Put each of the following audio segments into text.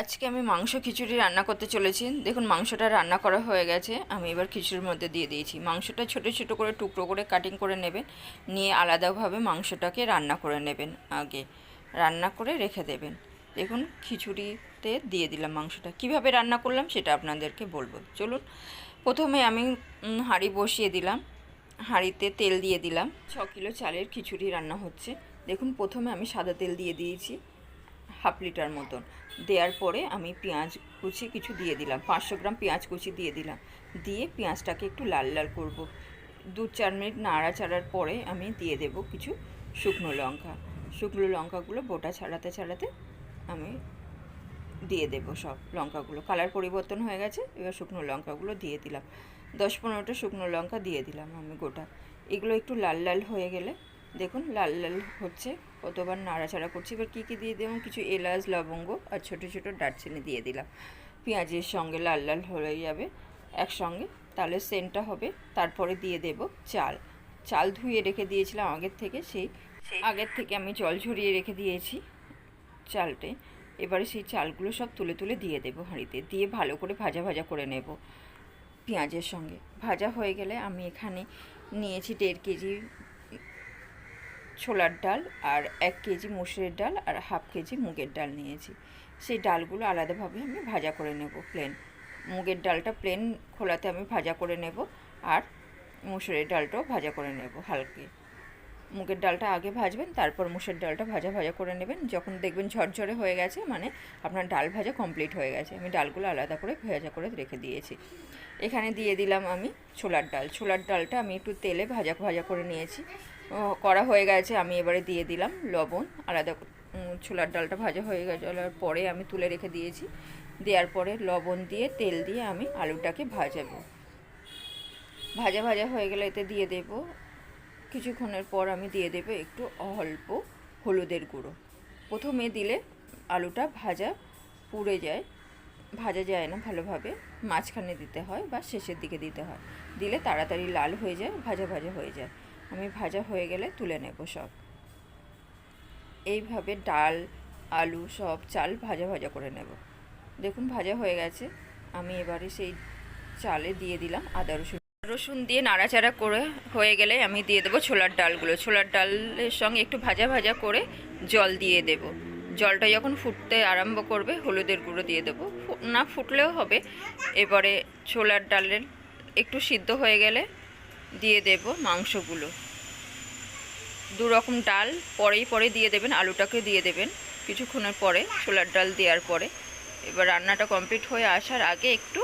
আজকে আমি মাংস খিচুড়ি রান্না করতে চলেছি। দেখুন, মাংসটা রান্না করা হয়ে গেছে। আমি এবার খিচুড়ির মধ্যে দিয়ে দিয়েছি। মাংসটা ছোট ছোট করে টুকরো করে কাটিং করে নেবেন। নিয়ে আলাদাভাবে মাংসটাকে রান্না করে নেবেন আগে। রান্না করে রেখে দেবেন। দেখুন, খিচুড়িতে দিয়ে দিলাম মাংসটা। কীভাবে রান্না করলাম সেটা আপনাদেরকে বলব। চলুন, প্রথমে আমি হাঁড়ি বসিয়ে দিলাম। হাঁড়িতে তেল দিয়ে দিলাম। ছ কিলো চালের খিচুড়ি রান্না হচ্ছে। দেখুন, প্রথমে আমি সাদা তেল দিয়ে দিয়েছি। হাফ লিটার মতন। দেওয়ার পরে আমি পেঁয়াজ কুচি কিছু দিয়ে দিলাম, পাঁচশো গ্রাম পেঁয়াজ কুচি দিয়ে দিলাম। দিয়ে পেঁয়াজটাকে একটু লাল লাল করব। দু চার মিনিট নাড়াচাড়ার পরে আমি দিয়ে দেব কিছু শুকনো লঙ্কা। শুকনো লঙ্কাগুলো বোটা ছাড়াতে ছাড়াতে আমি দিয়ে দেব সব লঙ্কাগুলো। কালার পরিবর্তন হয়ে গেছে, এবার শুকনো লঙ্কাগুলো দিয়ে দিলাম। দশ পনেরোটা শুকনো লঙ্কা দিয়ে দিলাম আমি গোটা। এগুলো একটু লাল লাল হয়ে গেলে দেখুন, লাল লাল হচ্ছে। কতবার নাড়াচাড়া করছি। এবার কী কী দিয়ে দিলাম? কিছু এলাচ, লবঙ্গ আর ছোটো ছোটো দারচিনি দিয়ে দিলাম। পেঁয়াজের সঙ্গে লাল লাল হয়ে যাবে। একসঙ্গে তাহলে সেন্টটা হবে। তারপরে দিয়ে দেব চাল। চাল ধুয়ে রেখে দিয়েছিলাম আগের থেকে। সেই আগের থেকে আমি জল ঝরিয়ে রেখে দিয়েছি চালটে এবারে সেই চালগুলো সব তুলে তুলে দিয়ে দেবো হাঁড়িতে। দিয়ে ভালো করে ভাজা ভাজা করে নেব পেঁয়াজের সঙ্গে। ভাজা হয়ে গেলে আমি এখানে নিয়েছি দেড় কেজি ছোলার ডাল আর এক কেজি মুসুরের ডাল আর হাফ কেজি মুগের ডাল নিয়েছি। সেই ডালগুলো আলাদাভাবে আমি ভাজা করে নেব প্লেন মুগের ডালটা প্লেন খোলাতে আমি ভাজা করে নেব আর মুসুরের ডালটাও ভাজা করে নেব হালকে। মুগের ডালটা আগে ভাজবেন, তারপর মুসুর ডালটা ভাজা ভাজা করে নেবেন। যখন দেখবেন ঝরঝরে হয়ে গেছে মানে আপনার ডাল ভাজা কমপ্লিট হয়ে গেছে। আমি ডালগুলো আলাদা করে ভাজা করে রেখে দিয়েছি। এখানে দিয়ে দিলাম আমি ছোলার ডাল। ছোলার ডালটা আমি একটু তেলে ভাজা ভাজা করে নিয়েছি। করা হয়ে গেছে, আমি এবারে দিয়ে দিলাম লবণ, আলাদা ছোলার ডালটা ভাজা হয়ে গেলে পরে আমি তুলে রেখে দিয়েছি। দেওয়ার পরে লবণ দিয়ে, তেল দিয়ে আমি আলুটাকে ভাজাবো। ভাজা ভাজা হয়ে গেলে এতে দিয়ে দেব। কিছুক্ষণের পর আমি দিয়ে দেব একটু অল্প হলুদের গুঁড়ো। প্রথমে দিলে আলুটা ভাজা পুড়ে যায়, ভাজা যায় না ভালোভাবে, মাঝখানে দিতে হয় বা শেষের দিকে দিতে হয়। দিলে তাড়াতাড়ি লাল হয়ে যায়, ভাজা ভাজা হয়ে যায়। আমি ভাজা হয়ে গেলে তুলে নেব সব। এইভাবে ডাল, আলু সব চাল ভাজা ভাজা করে নেব। দেখুন ভাজা হয়ে গেছে। আমি এবারে সেই চালে দিয়ে দিলাম আদা রসুন। রসুন দিয়ে নাড়াচাড়া করে হয়ে গেলে আমি দিয়ে দেবো ছোলার ডালগুলো। ছোলার ডালের সঙ্গে একটু ভাজা ভাজা করে জল দিয়ে দেব। জলটা যখন ফুটতে আরম্ভ করবে, হলুদের গুঁড়ো দিয়ে দেবো। না ফুটলেও হবে। এবারে ছোলার ডালের একটু সিদ্ধ হয়ে গেলে দিয়ে দেব মাংসগুলো। দু রকম ডাল পরেই পরে দিয়ে দেবেন, আলুটাকে দিয়ে দেবেন কিছুক্ষণের পরে, ছোলার ডাল দেওয়ার পরে। এবার রান্নাটা কমপ্লিট হয়ে আসার আগে একটু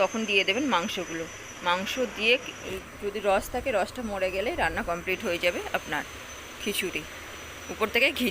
তখন দিয়ে দেবেন মাংসগুলো। মাংস দিয়ে যদি রস থাকে, রসটা মরে গেলে রান্না কমপ্লিট হয়ে যাবে আপনার খিচুড়ি। উপর থেকে ঘি